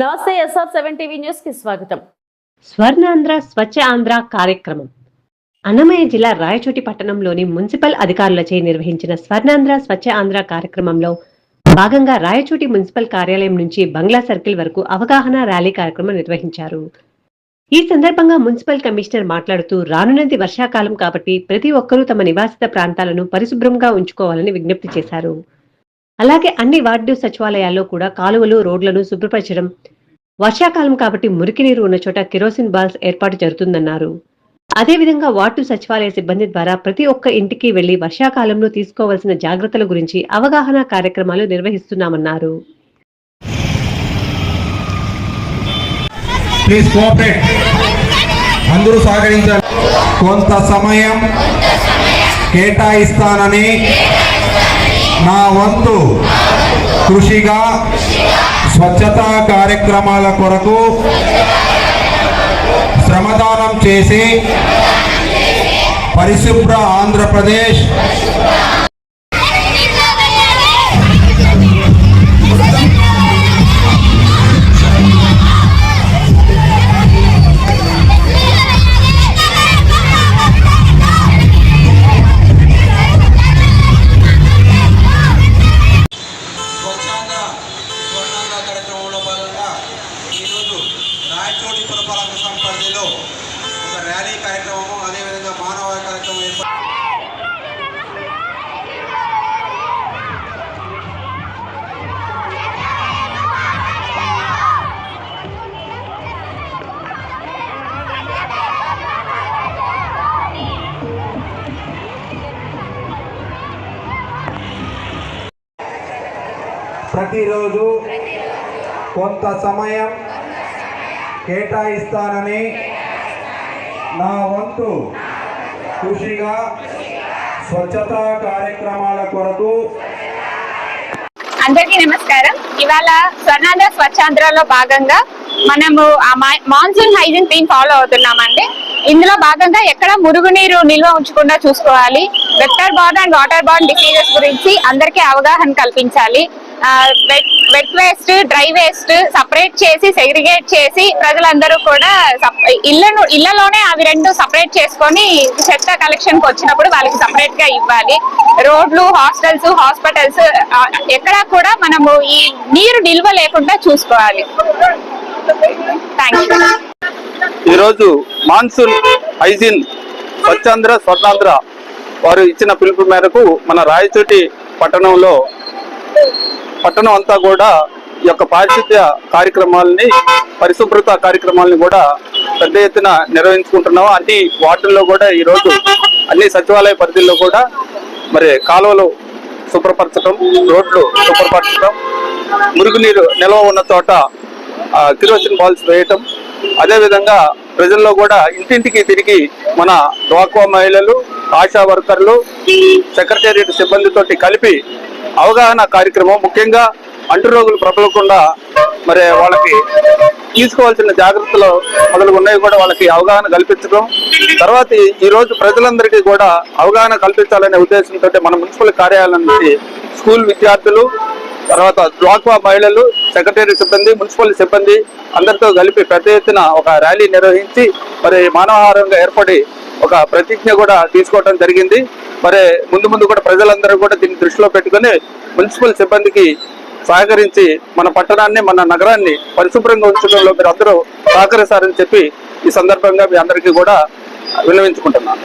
నమస్తే SR seven TV న్యూస్కి స్వాగతం. స్వర్ణాంధ్ర స్వచ్ఛ ఆంధ్ర కార్యక్రమం. అన్నమయ్య జిల్లా రాయచోటి పట్టణంలోని మున్సిపల్ అధికారులచే నిర్వహించిన స్వర్ణాంధ్ర స్వచ్ఛ ఆంధ్ర కార్యక్రమంలో భాగంగా రాయచోటి మున్సిపల్ కార్యాలయం నుంచి బంగ్లా సర్కిల్ వరకు అవగాహన ర్యాలీ కార్యక్రమం నిర్వహించారు. ఈ సందర్భంగా మున్సిపల్ కమిషనర్ మాట్లాడుతూ రానున్నది వర్షాకాలం కాబట్టి ప్రతి ఒక్కరూ తమ నివాసిత ప్రాంతాలను పరిశుభ్రంగా ఉంచుకోవాలని విజ్ఞప్తి చేశారు. అలాగే అన్ని వార్డు సచివాలయాల్లో కూడా కాలువలు రోడ్లను శుభ్రపరచడం వర్షాకాలం కాబట్టి మురికి నీరు ఉన్న చోట కిరోసిన్ బాల్స్ ఏర్పాటు జరుగుతుందన్నారు. అదేవిధంగా వార్డు సచివాలయ సిబ్బంది ద్వారా ప్రతి ఒక్క ఇంటికి వెళ్ళి వర్షాకాలంలో తీసుకోవాల్సిన జాగ్రత్తల గురించి అవగాహన కార్యక్రమాలు నిర్వహిస్తున్నామన్నారు. అందరూ సహకరించాలి. కొంత సమయం కేటాయిస్తానని నా వంతు కృషిగా స్వచ్ఛతా కార్యక్రమాల కొరకు శ్రమదానం చేసి పరిశుభ్ర ఆంధ్రప్రదేశ్ కార్యక్రమంలో భాగంగా ఈరోజు రాయచోటి పురపాలక సంఘ పరిధిలో ఒక ర్యాలీ కార్యక్రమము అదేవిధంగా మానవ కార్యక్రమం ఏర్పాటు ప్రతిరోజు కొంత సమయం కేటాయిస్తానని నా వంతు కృషిగా స్వచ్ఛతా కార్యక్రమాల కొరకు అందరికీ నమస్కారం. ఇవాళ స్వర్ణాంధ్ర స్వచ్ఛాంధ్రలో భాగంగా మనము ఆ మాన్సూన్ హైజీన్ థీమ్ ఫాలో అవుతున్నామండి. ఇందులో భాగంగా ఎక్కడ మురుగునీరు నిల్వ ఉంచకుండా చూసుకోవాలి. Vector borne and water borne diseases గురించి అందరికీ అవగాహన కల్పించాలి. Wet waste dry waste separate చేసి సెగ్రిగేట్ చేసి ప్రజలందరూ కూడా ఇళ్ళను ఇళ్ళలోనే అవి రెండు సపరేట్ చేసుకొని చెత్త కలెక్షన్కి వచ్చినప్పుడు వాళ్ళకి సపరేట్గా ఇవ్వాలి. రోడ్లు హాస్టల్స్ హాస్పిటల్స్ ఎక్కడా కూడా మనము ఈ నీరు నిల్వ లేకుండా చూసుకోవాలి. థ్యాంక్ యూ ఈరోజు మాన్సూన్ హైజీన్ స్వచ్ఛాంధ్ర స్వర్ణాంధ్ర వారు ఇచ్చిన పిలుపు మేరకు మన రాయచోటి పట్టణంలో పట్టణం అంతా కూడా ఈ యొక్క పారిశుద్ధ్య కార్యక్రమాలని పరిశుభ్రత కార్యక్రమాలని కూడా పెద్ద ఎత్తున నిర్వహించుకుంటున్నాము. అన్ని వార్డుల్లో కూడా ఈరోజు అన్ని సచివాలయ పరిధిలో కూడా మరి కాలువలు శుభ్రపరచడం రోడ్లు శుభ్రపరచడం మురుగునీరు నిల్వ ఉన్న చోట కిరోసిన్ బాల్స్ వేయటం అదేవిధంగా ప్రజల్లో కూడా ఇంటింటికి తిరిగి మన డ్వాక్వా మహిళలు ఆశా వర్కర్లు సెక్రటేరియట్ సిబ్బందితోటి కలిపి అవగాహన కార్యక్రమం ముఖ్యంగా అంటు రోగులు ప్రబలకుండా మరి వాళ్ళకి తీసుకోవాల్సిన జాగ్రత్తలు మొదలు ఉన్నాయి కూడా వాళ్ళకి అవగాహన కల్పించడం. తర్వాత ఈ- రోజు ప్రజలందరికీ కూడా అవగాహన కల్పించాలనే ఉద్దేశంతో మన మున్సిపల్ కార్యాలయం నుంచి స్కూల్ విద్యార్థులు తర్వాత డ్వాక్వా మహిళలు సెక్రటరీ సిబ్బంది మున్సిపల్ సిబ్బంది అందరితో కలిపి పెద్ద ఎత్తున ఒక ర్యాలీ నిర్వహించి మరి మానవహారంగా ఏర్పడి ఒక ప్రతిజ్ఞ కూడా తీసుకోవడం జరిగింది. మరి ముందు ముందు కూడా ప్రజలందరూ కూడా దీన్ని దృష్టిలో పెట్టుకొని మున్సిపల్ సిబ్బందికి సహకరించి మన పట్టణాన్ని మన నగరాన్ని పరిశుభ్రంగా ఉంచడంలో మీరు అందరూ సహకరిస్తారని చెప్పి ఈ సందర్భంగా మీ అందరికీ కూడా విన్నవించుకుంటున్నాను.